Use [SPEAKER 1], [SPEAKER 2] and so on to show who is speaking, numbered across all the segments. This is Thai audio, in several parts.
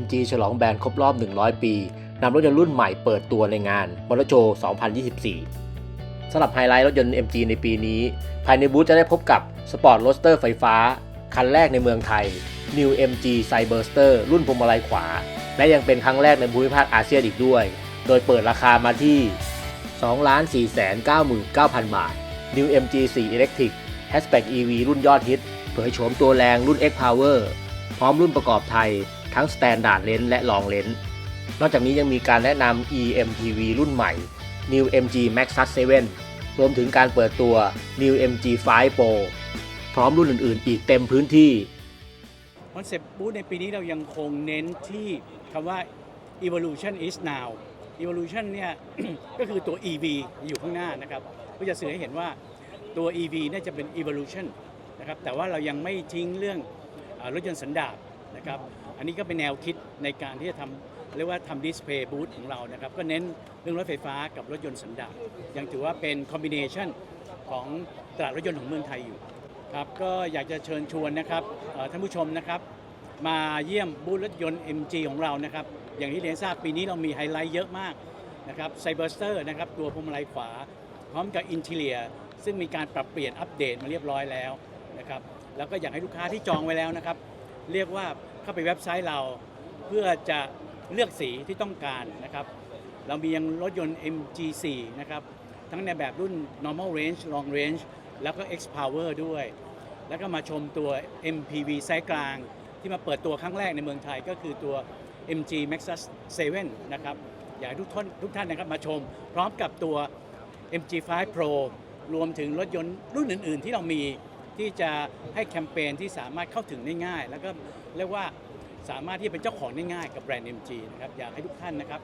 [SPEAKER 1] MG ฉลองแบรนด์ครบรอบ 100 ปีนำรถยนต์รุ่นใหม่เปิดตัวในงานมอเตอร์โชว์ 2024 สำหรับไฮไลท์รถยนต์ MG ในปีนี้ ภายในบูธจะได้พบกับสปอร์ตโรสเตอร์ไฟฟ้า คันแรกในเมืองไทย New MG Cyberster รุ่นพวงมาลัยขวา และยังเป็นครั้งแรกในภูมิภาคอาเซียนอีกด้วย โดยเปิดราคามาที่ 2,499,000 บาท New MG 4 Electric Hatchback EV รุ่นยอดฮิต เผยโฉมตัวแรงรุ่น X Power พร้อมรุ่นประกอบไทย ทั้ง Standard Lens และ Long Lens นอกจากนี้ยังมีการแนะนำ eMPV รุ่นใหม่ New MG Maxus 7รวมถึงการเปิดตัว New MG 5 Pro พร้อมรุ่นอื่น ๆ อีกเต็มพื้นที่
[SPEAKER 2] คอนเซปต์บูธในปีนี้เรายังคงเน้นที่คำว่า evolution is now evolution เนี่ย ก็คือตัว EV อยู่ข้างหน้านะครับเพื่อจะสื่อให้เห็นว่าตัว EV เนี่ยจะเป็น evolution นะครับแต่ว่าเรายังไม่ทิ้งเรื่อง รถยนต์สันดาปนะครับอันนี้ก็เป็นแนวคิดในการที่จะทำเรียกว่าทำดิสเพย์บูธของเรานะครับก็เน้นเรื่องรถไฟฟ้ากับรถยนต์สันดาปยังถือว่าเป็นคอมบิเนชันของตลาดรถยนต์ของเมืองไทยอยู่ครับก็อยากจะเชิญชวนนะครับท่านผู้ชมนะครับ มาเยี่ยมบูธรถยนต์ MG ของเรานะครับอย่างที่เรียนทราบปีนี้เรามีไฮไลท์เยอะมากนะครับไซเบอร์สเตอร์นะครับตัวพวงมาลัยขวา พร้อมกับอินเทเลียซึ่งมีการปรับเปลี่ยนอัปเดตมาเรียบร้อยแล้วนะครับ แล้วก็อยากให้ลูกค้าที่จองไว้แล้วนะครับ เรียกว่าเข้าไปเว็บไซต์เรา เพื่อจะเลือกสีที่ต้องการนะครับ เรามียังรถยนต์ MG4 นะครับ ทั้งในแบบรุ่น normal range long range แล้วก็ X Power ด้วย แล้วก็มาชมตัว MPV ไซส์กลาง ที่มาเปิดตัวครั้งแรกในเมืองไทยก็คือตัว MG Maxus 7 นะครับ อยากให้ทุกท่านทุกท่านนะครับมาชม พร้อมกับตัว MG5 Pro รวมถึงรถยนต์รุ่นอื่น ๆ ที่เรามี ที่จะให้แคมเปญที่สามารถเข้าถึงได้ง่าย แล้วก็เรียกว่าสามารถที่จะเป็นเจ้าของได้ง่ายกับแบรนด์ MG นะครับอยากให้ทุกท่านนะครับ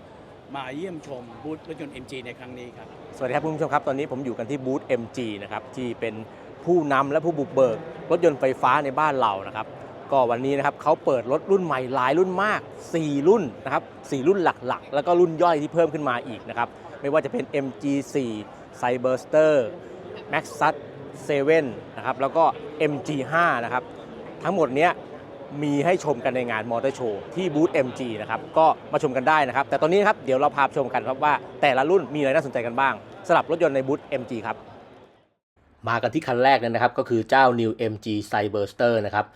[SPEAKER 2] มาเยี่ยมชมบูธรถยนต์ MG ในครั้งนี้ครับ
[SPEAKER 1] สวัสดีครับคุณผู้ชมครับ ตอนนี้ผมอยู่กันที่บูธ MG นะครับที่เป็นผู้นำและผู้บุกเบิก รถยนต์ไฟฟ้าในบ้านเรานะครับ ก็วันนี้นะครับเขาเปิดรถรุ่นใหม่หลายรุ่นมาก 4 รุ่นนะครับ4รุ่นหลักๆ แล้วก็รุ่นย่อยที่เพิ่มขึ้นมาอีกนะครับไม่ว่าจะเป็น MG4 Cyberster Maxus 7นะครับแล้วก็ MG5 นะครับทั้งหมดเนี้ยมีให้ชมกันในงานมอเตอร์โชว์ที่บูธ MG นะครับก็มาชมกันได้นะครับ แต่ตอนนี้ครับเดี๋ยวเราพาชมกันครับว่าแต่ละรุ่นมีอะไรน่าสนใจกันบ้างสำหรับรถยนต์ในบูธ MG ครับมากันที่คันแรกเลยนะครับ ก็คือเจ้า New MG Cyberster นะครับ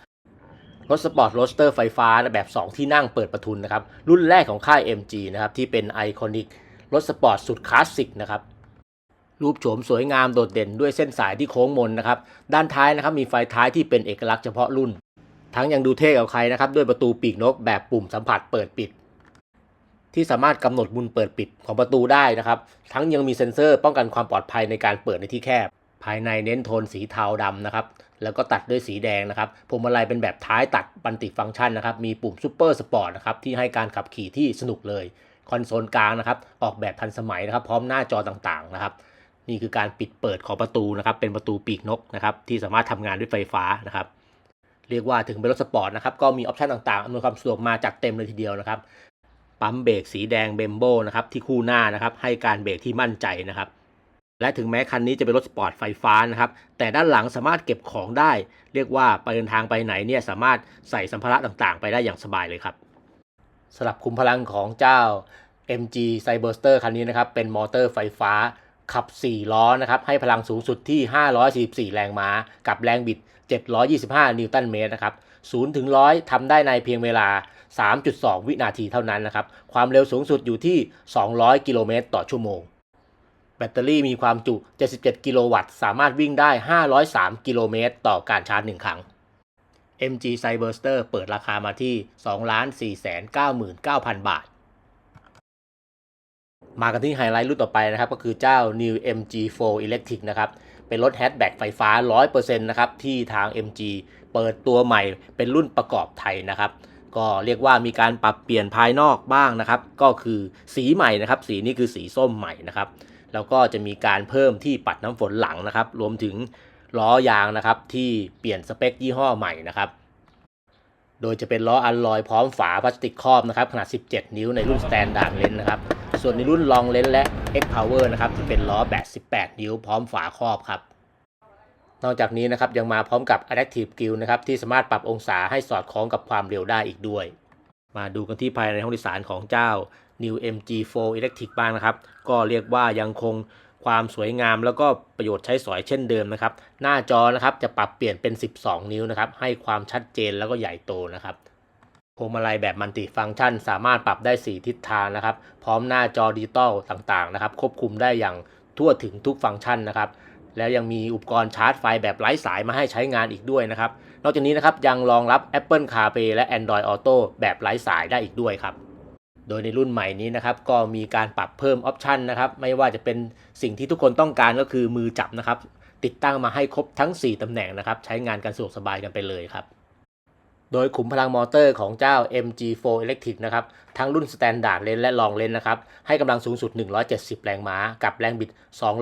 [SPEAKER 1] รถสปอร์ตโรสเตอร์ไฟฟ้าแบบ 2 ที่นั่งเปิดประทุนนะครับ รุ่นแรกของค่าย MG นะครับ ที่เป็นไอคอนิกรถสปอร์ตสุดคลาสสิกนะครับ รูปโฉมสวยงามโดดเด่นด้วยเส้นสายที่โค้งมนนะครับ ด้านท้ายนะครับมีไฟท้ายที่เป็นเอกลักษณ์เฉพาะรุ่น ทั้งยังดูเท่กับใครนะครับ ด้วยประตูปีกนกแบบปุ่มสัมผัสเปิดปิด ที่สามารถกำหนดมุมเปิดปิดของประตูได้นะครับ ทั้งยังมีเซ็นเซอร์ป้องกันความปลอดภัยในการเปิดในที่แคบ ภายในเน้นโทนสีเทาดำนะครับ แล้วก็ตัดด้วยสีแดงนะครับพวงมาลัยเป็นแบบท้ายตัดบันติฟังก์ชันนะครับ มีปุ่มซูเปอร์สปอร์ตนะครับที่ให้การขับขี่ที่สนุกเลย คอนโซลกลางนะครับ ออกแบบทันสมัยนะครับ พร้อมหน้าจอต่างๆนะครับ นี่คือการปิดเปิดของประตูนะครับ เป็นประตูปีกนกนะครับที่สามารถทำงานด้วยไฟฟ้านะครับ เรียกว่าถึงเป็นรถสปอร์ตนะครับก็มีออปชันต่างๆอำนวยความสะดวกมาจัดเต็มเลยทีเดียวนะครับปั๊มเบรกสีแดงเบมโบนะครับที่คู่หน้านะครับให้การเบรกที่มั่นใจนะครับและถึงแม้คันนี้จะเป็นรถสปอร์ตไฟฟ้านะครับ แต่ด้านหลังสามารถเก็บของได้ เรียกว่าไปเดินทางไปไหนเนี่ยสามารถใส่สัมภาระต่างๆ ไปได้อย่างสบายเลยครับสำหรับคุมพลังของเจ้า MG Cyberster คันนี้นะครับ เป็นมอเตอร์ไฟฟ้า ขับ 4 ล้อนะครับให้พลังสูงสุดที่ 544 แรงม้า กับแรงบิด 725 นิวตันเมตรนะครับ0ถึง100ทำได้ในเพียงเวลา 3.2 วินาทีเท่านั้นนะครับความเร็วสูงสุดอยู่ที่ 200 กิโลเมตรต่อชั่วโมง แบตเตอรี่มีความจุ 77 กิโลวัตต์ สามารถวิ่งได้ 503 กิโลเมตร ต่อการชาร์จ 1 ครั้ง MG Cyberster เปิดราคามาที่ 2,499,000 บาท มากันที่ไฮไลท์รุ่นต่อไปนะครับ ก็คือเจ้า New MG4 Electric นะครับ เป็นรถแฮชแบ็กไฟฟ้า 100%นะครับ ที่ทาง MG เปิดตัวใหม่เป็นรุ่นประกอบไทยนะครับ ก็เรียกว่ามีการปรับเปลี่ยนภายนอกบ้างนะครับ ก็คือสีใหม่นะครับ สีนี้คือสีส้มใหม่นะครับ แล้วก็จะมีการเพิ่มที่ปัดน้ำฝนหลังนะครับ รวมถึงล้อยางนะครับที่เปลี่ยนสเปคยี่ห้อใหม่นะครับโดยจะเป็นล้ออัลลอยพร้อมฝาพลาสติกครอบนะครับขนาด 17 นิ้วในรุ่น Standard Lens นะครับ ส่วนในรุ่น Long Lens และ X Power นะครับจะเป็นล้อแบบ18นิ้วพร้อมฝาครอบครับ นอกจากนี้นะครับยังมาพร้อมกับ Adaptive Grille นะครับที่สามารถปรับองศาให้สอดคล้องกับความเร็วได้อีกด้วย มาดูกันที่ภายในห้องโดยสารของเจ้า New MG4 Electric บ้างนะครับ ก็เรียกว่ายังคงความสวยงามแล้วก็ประโยชน์ใช้สอยเช่นเดิมนะครับ หน้าจอนะครับจะปรับเปลี่ยนเป็น 12 นิ้วนะครับ ให้ความชัดเจนแล้วก็ใหญ่โตนะครับ พวงมาลัยแบบมัลติฟังก์ชัน สามารถปรับได้ 4 ทิศทางนะครับ พร้อมหน้าจอดิจิตอลต่างๆนะครับ ควบคุมได้อย่างทั่วถึงทุกฟังก์ชันนะครับ แล้วยังมีอุปกรณ์ชาร์จไฟแบบไร้สายมาให้ใช้งานอีกด้วยนะครับ นอกจากนี้นะครับยังรองรับ Apple CarPlay และ Android Auto แบบไร้สายได้อีกด้วยครับโดยในรุ่นใหม่นี้นะครับก็มีการปรับเพิ่มออปชันนะครับไม่ว่าจะเป็นสิ่งที่ทุกคนต้องการก็คือมือจับนะครับ ติดตั้งมาให้ครบทั้ง 4ตำแหน่งนะครับ ใช้งานกันสะดวกสบายกันไปเลยครับ โดยขุมพลังมอเตอร์ของเจ้า MG4 Electric นะครับทั้งรุ่น Standard เลนและ Long เลนนะครับให้กำลังสูงสุด 170 แรงม้า กับแรงบิด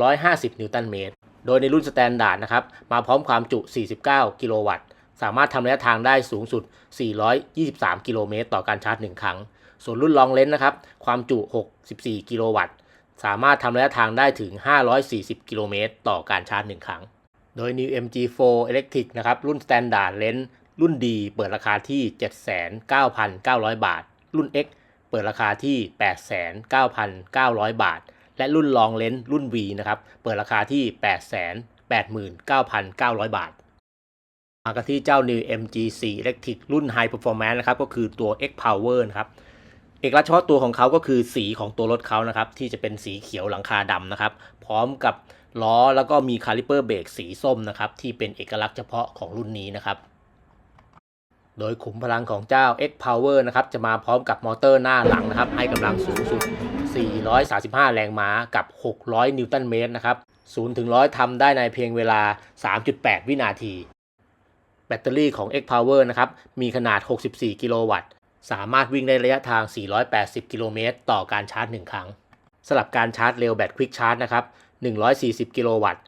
[SPEAKER 1] 250 นิวตันเมตร โดยในรุ่น Standard นะครับมาพร้อมความจุ 49 กิโลวัตต์ สามารถทำระยะทางได้สูงสุด 423 กิโลเมตร ต่อการชาร์จ 1 ครั้ง ส่วนรุ่น Long เลนนะครับความจุ 64 กิโลวัตต์ สามารถทำระยะทางได้ถึง 540 กิโลเมตร ต่อการชาร์จ 1 ครั้ง โดย New MG4 Electric นะครับรุ่น Standard Lens รุ่น D เปิดราคาที่ 79,900 บาท รุ่น X เปิดราคาที่ 89,900 บาท และรุ่น Long Lens รุ่น V นะครับ เปิดราคาที่ 889,900 บาท มากันที่เจ้า New MG4 Electric รุ่น High Performance นะครับ ก็คือตัว X Power นะครับ เอกลักษณ์เฉพาะตัวของเขาก็คือสีของตัวรถเขานะครับ ที่จะเป็นสีเขียวหลังคาดำนะครับ พร้อมกับล้อแล้วก็มีคาลิเปอร์เบรกสีส้มนะครับ ที่เป็นเอกลักษณ์เฉพาะของรุ่นนี้นะครับ โดยขุมพลังของเจ้า X Power นะครับ จะมาพร้อมกับมอเตอร์หน้าหลังนะครับ ให้กำลังสูงสุด 435 แรงม้ากับ 600 นิวตันเมตรนะครับ 0 ถึง 100ทำได้ในเพียงเวลา 3.8 วินาที แบตเตอรี่ของ X Power นะครับ มีขนาด 64 กิโลวัตต์ สามารถวิ่งได้ระยะทาง 480 กิโลเมตร ต่อการชาร์จ 1 ครั้ง สลับการชาร์จเร็วแบตควิกชาร์จนะครับ 140 กิโลวัตต์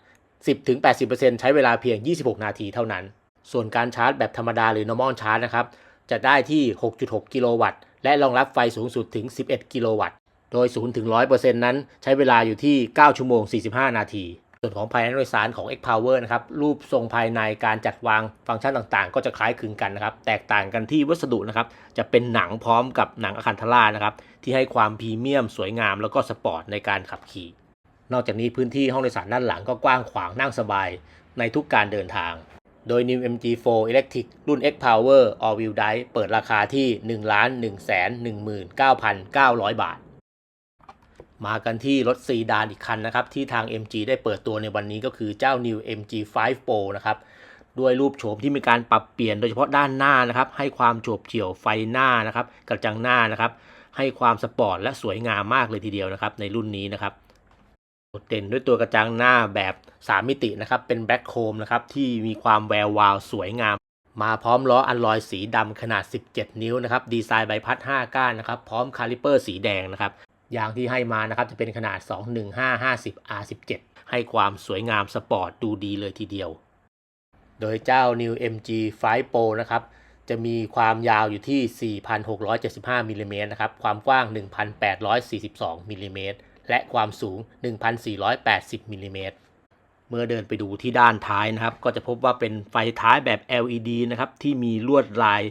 [SPEAKER 1] 10-80%ใช้เวลาเพียง 26 นาทีเท่านั้น ส่วนการชาร์จแบบธรรมดาหรือ normal charge นะครับ จะได้ที่ 6.6 กิโลวัตต์ และรองรับไฟสูงสุดถึง 11 กิโลวัตต์ โดย 0 ถึง 100%นั้นใช้เวลาอยู่ที่ 9 ชั่วโมง 45 นาที ส่วนของภายในโดยสารของ X Power นะครับ รูปทรงภายในการจัดวางฟังก์ชันต่างๆ ก็จะคล้ายคลึงกันนะครับ แตกต่างกันที่วัสดุนะครับ จะเป็นหนังพร้อมกับหนังอะคันทรานะครับ ที่ให้ความพรีเมียม สวยงาม แล้วก็สปอร์ตในการขับขี่ นอกจากนี้พื้นที่ห้องโดยสารด้านหลังก็กว้างขวางนั่งสบายในทุกการเดินทาง โดย New MG4 Electric รุ่น X Power All Wheel Drive เปิดราคาที่ 1,119,900 บาท มากันที่รถซีดานอีกคันนะครับ ที่ทาง MG ได้เปิดตัวในวันนี้ก็คือเจ้า New MG5 Pro นะครับ ด้วยรูปโฉมที่มีการปรับเปลี่ยนโดยเฉพาะด้านหน้านะครับ ให้ความโฉบเฉี่ยวไฟหน้านะครับกระจังหน้านะครับ ให้ความสปอร์ตและสวยงามมากเลยทีเดียวนะครับในรุ่นนี้นะครับ ดดเด่นด้วยตัวกระจังหน้าแบบ 3 มิตินะครับ เป็นแบล็คโคมนะครับ ที่มีความแวววาวสวยงาม มาพร้อมล้ออัลลอยสีดำขนาด 17 นิ้วนะครับ ดีไซน์ใบพัด 5 ก้านนะครับ พร้อมคาลิเปอร์สีแดงนะครับ ยางที่ให้มานะครับ จะเป็นขนาด 21550 R17 ให้ความสวยงามสปอร์ตดูดีเลยทีเดียว โดยเจ้า New MG 5 Pro นะครับ จะมีความยาวอยู่ที่ 4,675มิลลิเมตรนะครับ ความกว้าง 1,842มิลลิเมตร และความสูง 1,480มิลลิเมตรเมื่อเดินไปดูที่ด้านท้ายนะครับ ก็จะพบว่าเป็นไฟท้ายแบบ LED นะครับที่มีลวดลาย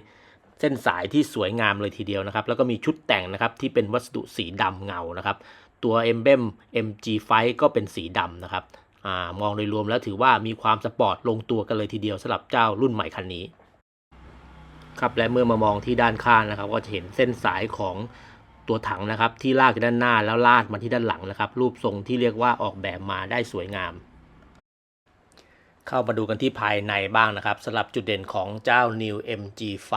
[SPEAKER 1] เส้นสายที่สวยงามเลยทีเดียวนะครับ แล้วก็มีชุดแต่งนะครับที่เป็นวัสดุสีดำเงานะครับ ตัว e m b l e m MG5 ก็เป็นสีดำนะครับอามองโดยรวมแล้วถือว่ามีความสปอร์ตลงตัวกันเลยทีเดียวสำหรับเจ้ารุ่นใหม่คันนี้ครับและเมื่อมามองที่ด้านข้างนะครับ ก็จะเห็นเส้นสายของ ตัวถังนะครับ ที่ลากจากด้านหน้าแล้วลาดมาที่ด้านหลังนะครับ รูปทรงที่เรียกว่าออกแบบมาได้สวยงาม เข้ามาดูกันที่ภายในบ้างนะครับสำหรับจุดเด่นของเจ้า New MG5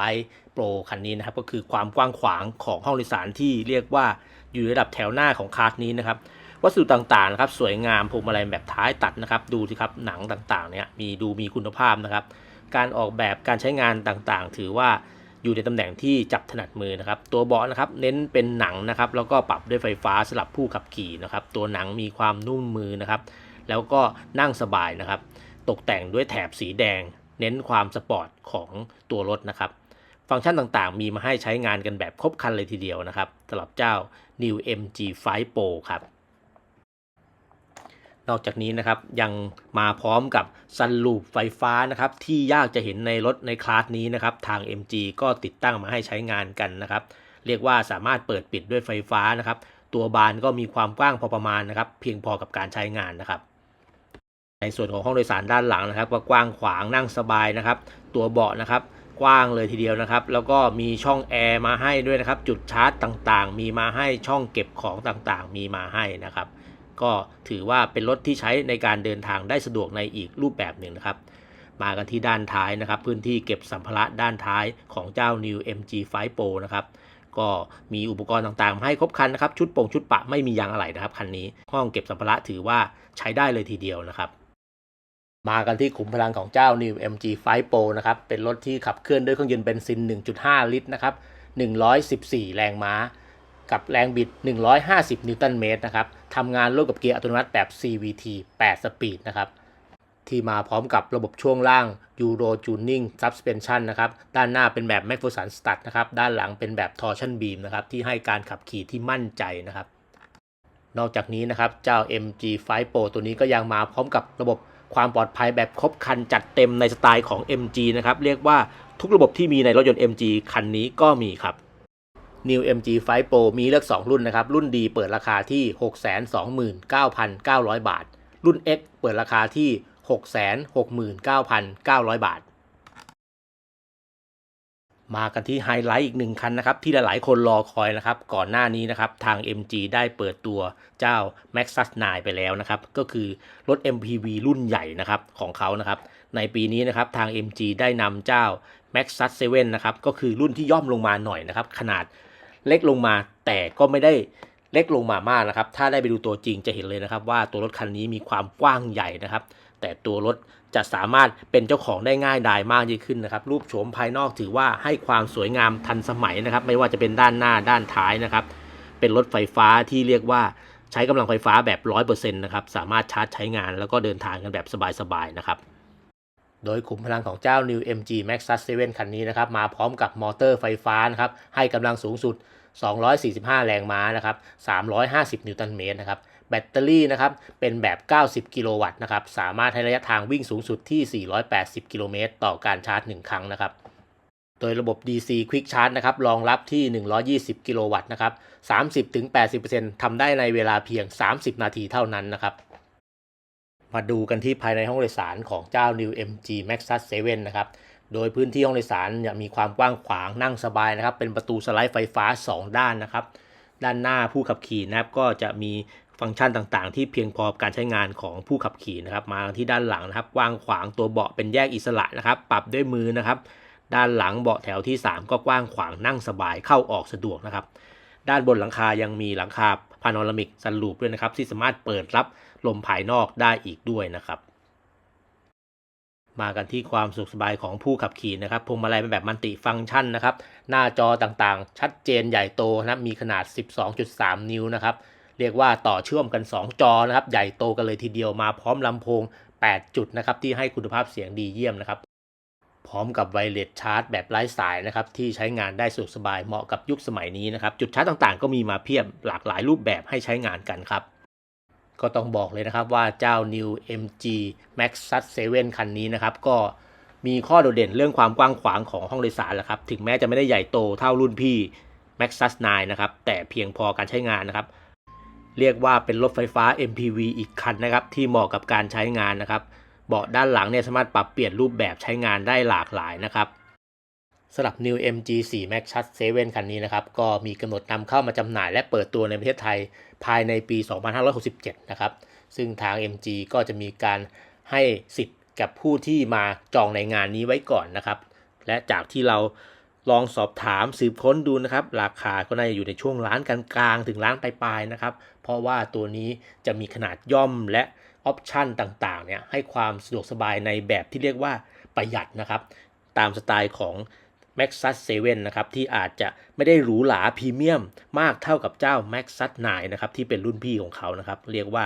[SPEAKER 1] Pro คันนี้นะครับ ก็คือความกว้างขวางของห้องโดยสารที่เรียกว่าอยู่ระดับแถวหน้าของคาร์ทนี้นะครับวัสดุต่างๆนะครับสวยงามพวงมาลัยแบบท้ายตัดนะครับ ดูสิครับหนังต่างๆเนี่ยมีดูมีคุณภาพนะครับ การออกแบบการใช้งานต่างๆ ถือว่า อยู่ในตำแหน่งที่จับถนัดมือนะครับ ตัวเบาะนะครับเน้นเป็นหนังนะครับ แล้วก็ปรับด้วยไฟฟ้าสำหรับผู้ขับขี่นะครับ ตัวหนังมีความนุ่มมือนะครับ แล้วก็นั่งสบายนะครับ ตกแต่งด้วยแถบสีแดง เน้นความสปอร์ตของตัวรถนะครับ ฟังก์ชันต่างๆ มีมาให้ใช้งานกันแบบครบครันเลยทีเดียวนะครับสำหรับเจ้า New MG5 Pro ครับ นอกจากนี้นะครับยังมาพร้อมกับซันลูปไฟฟ้านะครับที่ยากจะเห็นในรถในคลาสนี้นะครับทาง MG ก็ติดตั้งมาให้ใช้งานกันนะครับเรียกว่าสามารถเปิดปิดด้วยไฟฟ้านะครับตัวบานก็มีความกว้างพอประมาณนะครับเพียงพอกับการใช้งานนะครับ ในส่วนของห้องโดยสารด้านหลังนะครับก็กว้างขวางนั่งสบายนะครับ ตัวเบาะนะครับกว้างเลยทีเดียวนะครับ แล้วก็มีช่องแอร์มาให้ด้วยนะครับ จุดชาร์จต่างๆ มีมาให้ช่องเก็บของต่างๆ มีมาให้นะครับ ก็ถือว่าเป็นรถที่ใช้ในการเดินทางได้สะดวกในอีกรูปแบบหนึ่งนะครับ มากันที่ด้านท้ายนะครับ พื้นที่เก็บสัมภาระด้านท้ายของเจ้า New MG5 Pro นะครับก็มีอุปกรณ์ต่างๆมาให้ครบครันนะครับ ชุดโป่งชุดปะไม่มียางอะไหล่นะครับคันนี้ห้องเก็บสัมภาระถือว่าใช้ได้เลยทีเดียวนะครับ มากันที่ขุมพลังของเจ้า New MG5 Pro นะครับเป็นรถที่ขับเคลื่อนด้วยเครื่องยนต์เบนซิน 1.5 ลิตรนะครับ114 แรงม้า กับแรงบิด 150 นิวตันเมตรนะครับทำงานร่วมกับเกียร์อัตโนมัติแบบ CVT 8 สปีดนะครับ ที่มาพร้อมกับระบบช่วงล่าง Euro Tuning Suspension นะครับ ด้านหน้าเป็นแบบ m a c p h e r s o n Stud นะครับ ด้านหลังเป็นแบบ Torsion Beam นะครับ ที่ให้การขับขี่ที่มั่นใจนะครับ นอกจากนี้นะครับ เจ้า MG5 Pro ตัวนี้ก็ยังมาพร้อมกับระบบความปลอดภัยแบบครบครันจัดเต็มในสไตล์ของ MG นะครับ เรียกว่าทุกระบบที่มีในรถยนต์ MG คันนี้ก็มีครับ New MG5 Pro มีเลือก 2 รุ่นนะครับ รุ่นดีเปิดราคาที่ 629,900 บาท รุ่น X เปิดราคาที่ 669,900 บาท มากันที่ไฮไลท์อีกหนึ่งคันนะครับ ที่หลายๆคนรอคอยนะครับ ก่อนหน้านี้นะครับ ทาง MG ได้เปิดตัวเจ้า Maxus 9 ไปแล้วนะครับ ก็คือรถ MPV รุ่นใหญ่นะครับของเขานะครับ ในปีนี้นะครับทาง MG ได้นำเจ้า Maxus 7นะครับ ก็คือรุ่นที่ย่อมลงมาหน่อยนะครับ ขนาด เล็กลงมา แต่ก็ไม่ได้เล็กลงมามากนะครับ ถ้าได้ไปดูตัวจริงจะเห็นเลยนะครับ ว่าตัวรถคันนี้มีความกว้างใหญ่นะครับ แต่ตัวรถจะสามารถเป็นเจ้าของได้ง่ายดายมากยิ่งขึ้นนะครับ รูปโฉมภายนอกถือว่าให้ความสวยงามทันสมัยนะครับ ไม่ว่าจะเป็นด้านหน้าด้านท้ายนะครับ เป็นรถไฟฟ้าที่เรียกว่าใช้กำลังไฟฟ้าแบบ 100%นะครับ สามารถชาร์จใช้งานแล้วก็เดินทางกันแบบสบายๆนะครับโดยขุมพลังของเจ้า New MG Maxus 7 คันนี้นะครับ มาพร้อมกับมอเตอร์ไฟฟ้านะครับ ให้กำลังสูงสุด 245 แรงม้านะครับ 350 นิวตันเมตรนะครับ แบตเตอรี่นะครับ เป็นแบบ 90 กิโลวัตต์นะครับ สามารถให้ระยะทางวิ่งสูงสุดที่ 480 กิโลเมตร ต่อการชาร์จ 1 ครั้งนะครับ โดยระบบ DC Quick Charge นะครับ รองรับที่ 120 กิโลวัตต์นะครับ 30-80%ทำได้ในเวลาเพียง 30 นาทีเท่านั้นนะครับ มาดูกันที่ภายในห้องโดยสารของเจ้า New MG Maxus 7 นะครับ โดยพื้นที่ห้องโดยสารเนี่ยมีความกว้างขวางนั่งสบายนะครับ เป็นประตูสไลด์ไฟฟ้า 2 ด้านนะครับ ด้านหน้าผู้ขับขี่นะครับก็จะมีฟังก์ชันต่างๆ ที่เพียงพอการใช้งานของผู้ขับขี่นะครับ มาที่ด้านหลังนะครับกว้างขวางตัวเบาะเป็นแยกอิสระนะครับ ปรับด้วยมือนะครับ ด้านหลังเบาะแถวที่ 3 ก็กว้างขวางนั่งสบายเข้าออกสะดวกนะครับ ด้านบนหลังคายังมีหลังคาพาโนรามิกซันลูปด้วยนะครับที่สามารถเปิดรับลมภายนอกได้อีกด้วยนะครับ มากันที่ความสุขสบายของผู้ขับขี่นะครับพวงมาลัยเป็นแบบมัลติฟังก์ชันนะครับ หน้าจอต่างๆ ชัดเจนใหญ่โตนะครับ มีขนาด 12.3 นิ้วนะครับ เรียกว่าต่อเชื่อมกัน 2 จอนะครับ ใหญ่โตกันเลยทีเดียวมาพร้อมลำโพง 8 จุดนะครับ ที่ให้คุณภาพเสียงดีเยี่ยมนะครับ พร้อมกับไวเลสชาร์จแบบไร้สายนะครับ ที่ใช้งานได้สะดวกสบายเหมาะกับยุคสมัยนี้นะครับ จุดชาร์จต่างๆ ก็มีมาเพียบหลากหลายรูปแบบให้ใช้งานกันครับ ก็ต้องบอกเลยนะครับว่าเจ้า New MG Maxus 7คันนี้นะครับ ก็มีข้อโดดเด่นเรื่องความกว้างขวางของห้องโดยสารแหละครับ ถึงแม้จะไม่ได้ใหญ่โตเท่ารุ่นพี่ Maxus 9นะครับ แต่เพียงพอการใช้งานนะครับ เรียกว่าเป็นรถไฟฟ้า MPV อีกคันนะครับ ที่เหมาะกับการใช้งานนะครับ เบาะด้านหลังเนี่ยสามารถปรับเปลี่ยนรูปแบบใช้งานได้หลากหลายนะครับ สำหรับ New MG 4 Max Shut 7คันนี้นะครับ ก็มีกำหนดนำเข้ามาจำหน่ายและเปิดตัวในประเทศไทยภายในปี 2567 นะครับ ซึ่งทาง MG ก็จะมีการให้สิทธิ์กับผู้ที่มาจองในงานนี้ไว้ก่อนนะครับ และจากที่เราลองสอบถามสืบค้นดูนะครับ ราคาก็น่าจะอยู่ในช่วงร้านกลางๆถึงร้านปลายๆนะครับ เพราะว่าตัวนี้จะมีขนาดย่อมและออปชันต่างๆเนี่ยให้ความสะดวกสบายในแบบที่เรียกว่าประหยัดนะครับ ตามสไตล์ของ Maxus 7 นะครับ ที่อาจจะไม่ได้หรูหราพรีเมียมมากเท่ากับเจ้า Maxus 9 นะครับ ที่เป็นรุ่นพี่ของเขานะครับ เรียกว่า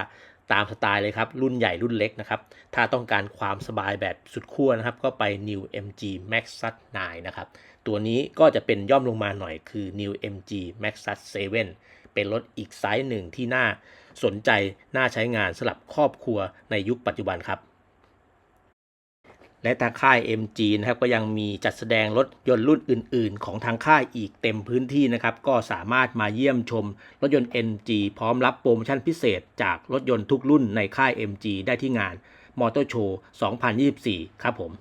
[SPEAKER 1] ตามสไตล์เลยครับ รุ่นใหญ่รุ่นเล็กนะครับ ถ้าต้องการความสบายแบบสุดขั้วนะครับ ก็ไป New MG Maxus 9นะครับ ตัวนี้ก็จะเป็นย่อมลงมาหน่อยคือ New MG Maxus 7เป็นรถอีกไซส์หนึ่งที่น่าสนใจน่าใช้งานสำหรับครอบครัวในยุคปัจจุบันครับ และทางค่าย MG นะครับก็ยังมีจัดแสดงรถยนต์รุ่นอื่น ๆ ของทางค่ายอีกเต็มพื้นที่นะครับก็สามารถมาเยี่ยมชม รถยนต์ MG พร้อมรับโปรโมชั่นพิเศษ จากรถยนต์ทุกรุ่นในค่าย MG ได้ที่งานมอเตอร์โชว์ 2024 ครับผม